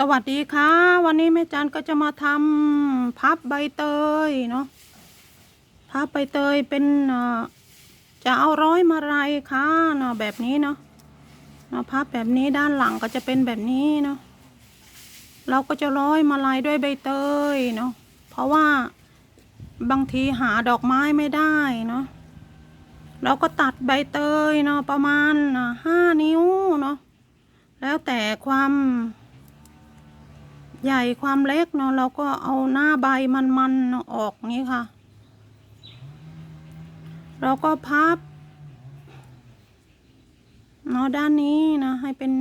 สวัสดีค่ะ วันนี้แม่จันก็จะมาทำพับใบเตยเนาะพับใบเตยเป็นจะเอาร้อยมาลายค่ะเนาะแบบนี้เนาะเนาะพับแบบนี้ด้านหลังก็จะเป็นแบบนี้เนาะเราก็จะร้อยมาลายด้วยใบเตยเนาะเพราะว่าบางทีหาดอกไม้ไม่ได้เนาะเราก็ตัดใบเตยเนาะประมาณห้านิ้วเนาะแล้วแต่ความ ใหญ่ความเล็กเนาะเราก็เอาหน้าใบมันๆออกนี้ค่ะ เราก็พับเนาะด้านนี้นะให้เป็น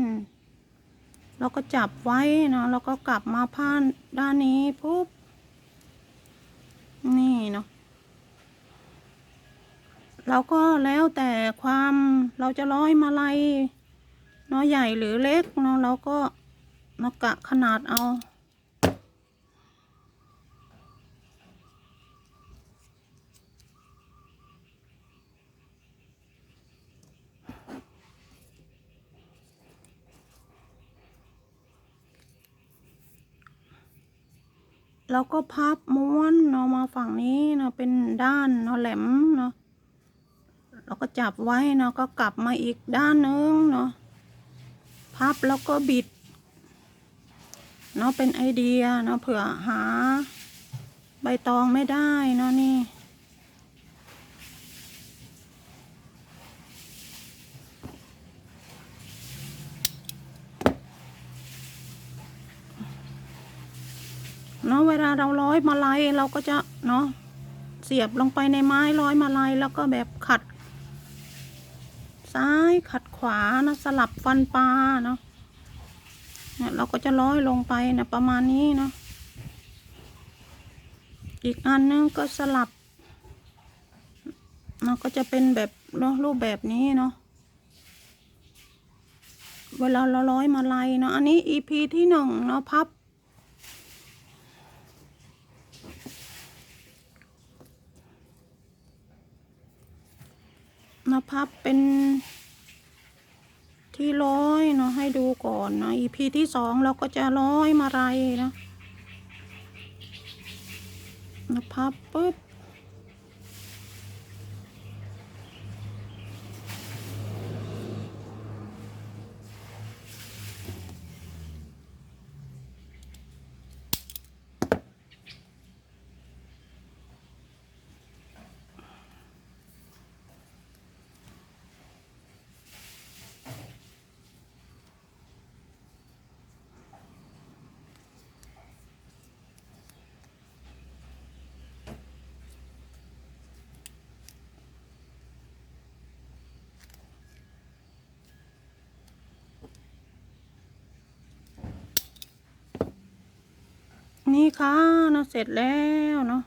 เราก็จับไว้เนาะแล้วก็กลับมาผ่านด้านนี้ปุ๊บนี่เนาะเราก็แล้วแต่ความเราจะร้อยมาลัยเนาะใหญ่หรือเล็กเนาะเราก็เนาะกะขนาดเอา แล้วก็พับม้วนเนาะมาฝั่งนี้เนาะเป็นด้านเนาะแหลมเนาะแล้วก็จับไว้เนาะก็กลับมาอีกด้านนึงเนาะพับแล้วก็บิดเนาะเป็นไอเดียเนาะเผื่อหา ใบตองไม่ได้เนาะนี่ เนาะเวลาเราร้อยมาลัยเราก็จะเนาะเสียบลงไปในไม้ร้อยมาลัยแล้วก็แบบขัด ซ้ายขัดขวานะสลับฟันปลาเนาะเนี่ยเราก็จะร้อยลงไปนะประมาณนี้เนาะอีกอันนึงก็สลับเนาะก็จะเป็นแบบเนาะรูปแบบนี้เนาะเวลาเราร้อยมาลัยเนาะอันนี้ EP ที่หนึ่งเนาะพับ มาพับเป็นที่ร้อยเนาะให้ดูก่อนนะอีพีที่สองเราก็จะร้อยมาไรนะนพับปุ๊บ นี่ค่ะเนาะเสร็จแล้วเนาะ